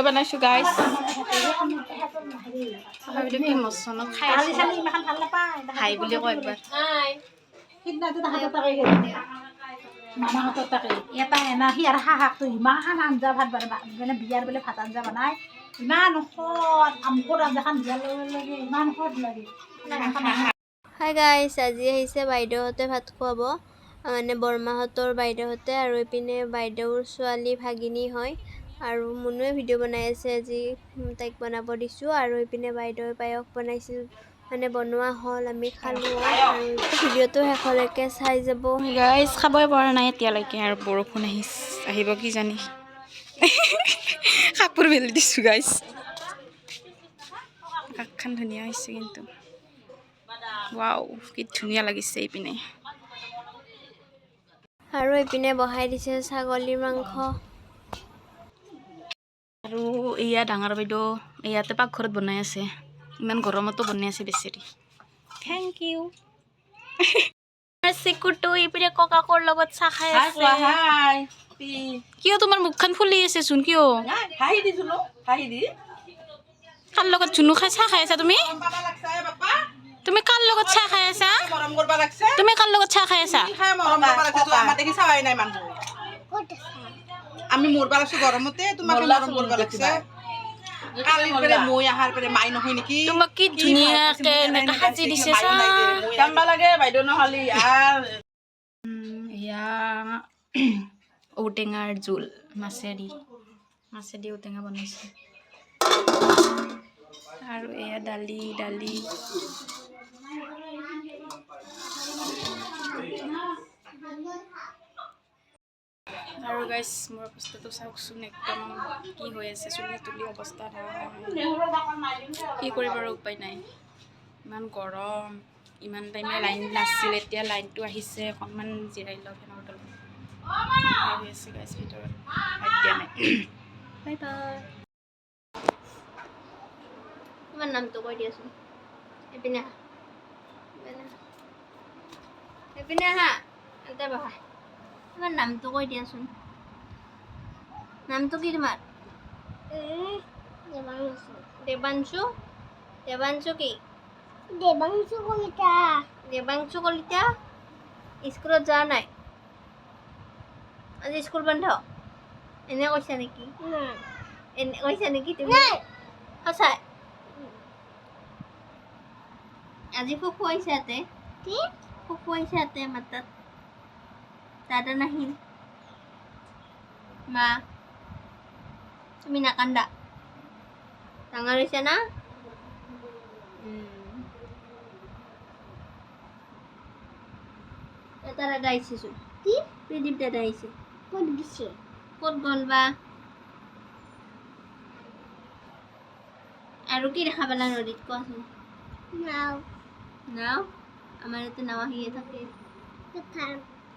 বনাইছো গাইছ হাই বুলি কয় একবাৰ। মামাহঁতৰ তাকে এটা এনা সি আৰু হাঁহাকটো ইমান আঞ্জা ভাত মানে বিয়াৰ বোলে ভাত আঞ্জা বনাই। ইমান সোৱাদ আমকৰ আঞ্জাখন দিয়াৰ লগে লগে ইমান সোৱাদ লাগে। হাই গাইছ আজি আহিছে বাইদেউহঁতে ভাত খুৱাব। মানে বৰমাহঁতৰ বাইদেউহঁতে আৰু এইপিনে বাইদেউৰ ছোৱালী ভাগিনী হয়। আৰু মুনুৱে ভিডিঅ' বনাই আছে আজি তাইক বনাব দিছোঁ আৰু এইপিনে বাইদেৱে পায়স বনাইছিল। মানে বনোৱা হ'ল আমি খালোঁ আৰু ভিডিঅ'টো শেষলৈকে চাই যাব। গাইছ খাবই পৰা নাই এতিয়ালৈকে আৰু বৰষুণ আহি আহিব কি জানি। কাপোৰ মেলি দিছোঁ গাইছ আকাশখন ধুনীয়া হৈছে কিন্তু। ৱাও কি ধুনীয়া লাগিছে এইপিনে আৰু এইপিনে বহাই দিছে ছাগলীৰ মাংস। আৰু এয়া ডাঙৰ বাইদেউ ইয়াতে পাকঘৰত বনাই আছে। ইমান গৰমতো বনাই আছে বেচেৰি। থেংক ইউ চিকুটো এইপিনে ককাকৰ লগত চাহ খাই আছে। কিয় তোমাৰ মুখখন ফুলি আছে চোন কিয়? কাৰ লগত চুনু খাই চাহ খাই আছা তুমি? তুমি কাৰ লগত চাহ খাই আছা? তুমি কাৰ লগত চাহ খাই আছা খাই মৰম কৰিব লাগছে তো আমাৰ দেখি চাৱাই নাই মানুহ আমি মৰবা লাগছো গৰমতে তোমাক মৰম কৰিব লাগছে। পেৰে মই পেৰে মাই নহয় নেকি? তোমাক কি ধুনীয়াকে এনেকে সাজি দিছে চা। কামবা লাগে বাইদেউ নহলি আর ঔটেঙাৰ জোল মাছেদি। মাছেদি ঔটেঙা বনাইছে। আৰু এয়া দালি দালি। আৰু গাইছ মোৰ অৱস্থাটো চাওকচোন একদম কি হৈ আছে চুলি তুলি অৱস্থা কি কৰিব আৰু উপায় নাই। ইমান গৰম ইমান টাইমে লাইন নাছিল এতিয়া লাইনটো আহিছে অকণমান জিৰাই লওঁ ফেনৰ তলত হৈ আছে গাইছ ভিতৰত? ভাত দিয়া নাই। বাই বাই তোমাৰ নামটো কৈ দিয়াচোন। এইপিনে আহা। এইপিনে আহা। এইপিনে আহা। এটা বহা। তোমাৰ নামটো কৈ দিয়াচোন। নামটো কি তোমাৰ দেৱাংশু দেৱাংশু কি? দেবাংশু কলিতা। দেৱাংশু কলিতা? স্কুলত যোৱা নাই? আজি স্কুল বন্ধ? এনে কৈছা নেকি? এনে কৈছা নেকি তুমি? সঁচাই? আজি খুব খুৱাইছে ইয়াতে। কি? খুব খুৱাইছে ইয়াতে আমাৰ তাত দাদা নাহিল। মা? তুমি নাকান্দা ডাঙৰ হৈছে না উম। এটা দাদা আহিছেচোন কি প্ৰদীপ দাদা আহিছে ক'ত দিছে ক'ত গ'ল বা আৰু কি দেখা পালা নদীত কোৱাচোন নাও নাও আমাৰ ইয়াতে নাও আহিয়ে থাকে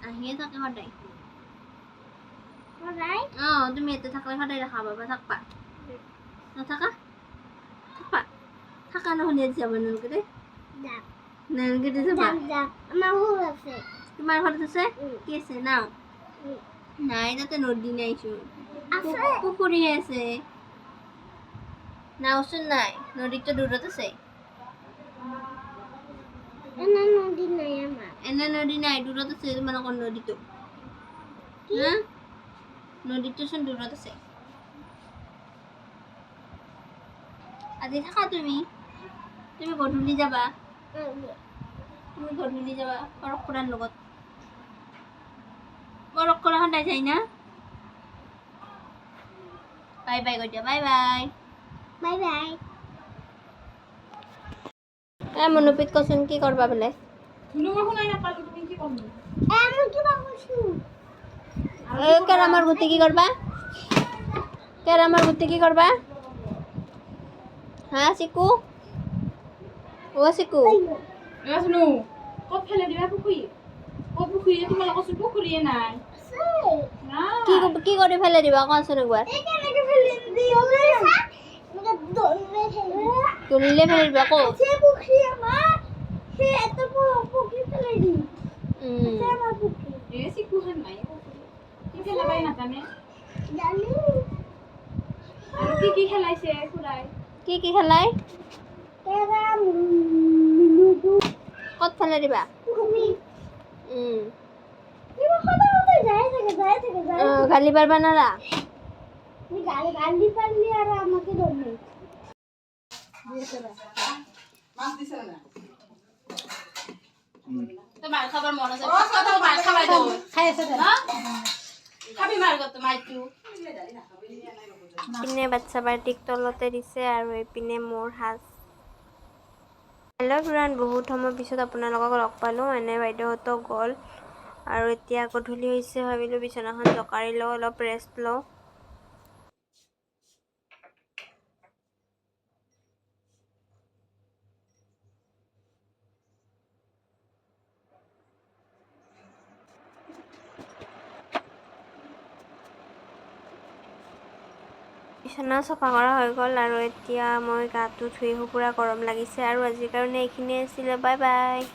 আহিয়ে থাকে সদায় সদায় অঁ তুমি ইয়াতে থাকলে সদায় দেখা পাবা থাকবা? নাথাকা থাকবা? থাকা নহ'লে যাব দেই যাম নালাগে দে যাবা? আমাৰ সৰু আছে তোমাৰ ঘৰত আছে। কি আছে নাও। নাই তাতে নদী নাইচোন আছে। পুখুৰীহে আছে। নাওচোন নাই। নদীটো দূৰত আছে এনে নদী নাই আমাৰ এনে নদী নাই দূৰত আছে তোমালোকৰ নদীটো হা নদীটো চোন দূৰত আছে। আজি থাকা তুমি? তুমি গধূলি যাবা? তুমি গধূলি যাবা পৰশ খুৰাৰ লগত। পৰশ খুৰা সদায় যায় না? বাই বাই কৈ দিয়া বাই বাই। Bye bye. এ মনোপিত কচোন কি কৰবা বোলে? শুনাই শুনাই কি এ এ কেৰামৰ গুটি কি কৰবা কেৰামৰ গুটি কি কৰবা হা চিকু অ চিকু ক'ত ফেলে দিবা নাই। কি কি কৰি পেলাই দিবা? এনেকে দৌৰে ফেলিম তুলিলে পেলাই দিবা কো? সে আমাৰ পুখুৰী এই নাই কি ফেলাবাই নাজানে জানো? আৰু কি কি খেলাই? ক'ত দিবা? সদায় সদায় যাই থাকে যাই থাকে যাই অ, গালি পারবা তুমি গালি গালি পারলি আর আমাকে ধরলি মাছ দিছে না তো খাবার মন আছে কত ইপিনে বাচ্চা বাটিক তলতে দিছে আৰু এইপিনে মোৰ সাজ। হেল্ল' ফ্ৰেণ্ড বহুত সময় পিছত আপোনালোকক লগ পালোঁ। এনে বাইদেউহঁতো গ'ল। আৰু এতিয়া গধূলি হৈছে, ভাবিলোঁ বিচনাখন জকাৰি লওঁ, অলপ ৰেষ্ট লওঁ। বিচনা চফা কৰা হৈ গ'ল আৰু এতিয়া মই গাটো ধুই পূৰা গৰম লাগিছে আৰু আজিৰ কাৰণে এইখিনিয়ে আছিলে। Bye bye.